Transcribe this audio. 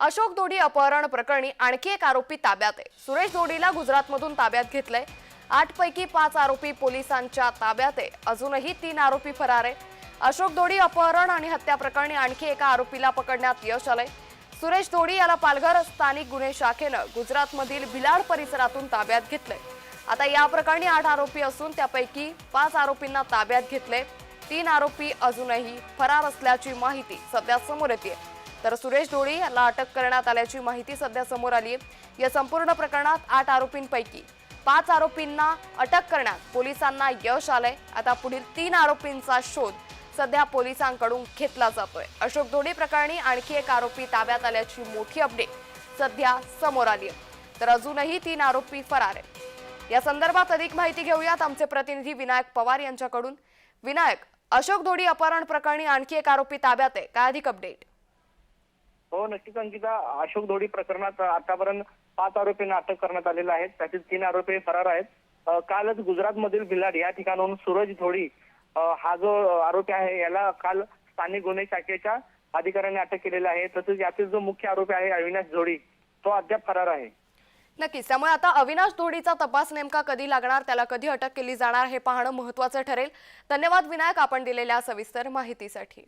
अशोक दोडी अपहरण प्रकरणी आणखी एक आरोपी ताब्यात आहे. सुरेश दोडीला गुजरातमधून ताब्यात घेतलंय. आठपैकी पाच आरोपी पोलिसांच्या ताब्यात आहे. अजूनही तीन आरोपी फरार आहे. अशोक दोडी अपहरण आणि हत्या प्रकरणी आणखी एका आरोपीला पकडण्यात यश आलंय. सुरेश दोडी याला पालघर स्थानिक गुन्हे शाखेनं गुजरातमधील भिलाड परिसरातून ताब्यात घेतलंय. आता या प्रकरणी आठ आरोपी असून त्यापैकी पाच आरोपींना ताब्यात घेतले तीन आरोपी अजूनही फरार असल्याची माहिती सध्या समोर येते तर सुरेश डोळी याला अटक करण्यात आल्याची माहिती सध्या समोर आली आहे या संपूर्ण प्रकरणात आठ आरोपींपैकी पाच आरोपींना अटक करण्यात पोलिसांना यश आलंय. आता पुढील तीन आरोपींचा शोध सध्या पोलिसांकडून घेतला जातोय. अशोक धोडी प्रकरणी आणखी एक आरोपी ताब्यात आल्याची मोठी अपडेट सध्या समोर आली आहे तर अजूनही तीन आरोपी फरार आहेत. या संदर्भात अधिक माहिती घेऊयात आमचे प्रतिनिधी विनायक पवार यांच्याकडून. विनायक अशोक धोडी अपहरण प्रकरणी आणखी एक आरोपी ताब्यात आहे. काय अधिक अपडेट? हो नक्कीच. अंकिता अशोक धोडी प्रकरणात आतापर्यंत पाच आरोपींना अटक करण्यात आलेलं आहे त्यातील तीन आरोपी फरार आहेत. कालच गुजरातमधील भिलाड या ठिकाणाहून सूरज धोडी हा जो आरोपी आहे याला काल स्थानिक गुन्हे शाखेच्या अधिकाऱ्यांनी अटक केलेला आहे. तसेच यातील जो मुख्य आरोपी आहे अविनाश धोडी तो अद्याप फरार आहे. नक्कीच. त्यामुळे आता अविनाश धोडीचा तपास नेमका कधी लागणार त्याला कधी अटक केली जाणार हे पाहणं महत्वाचं ठरेल. धन्यवाद विनायक आपण दिलेल्या सविस्तर माहितीसाठी.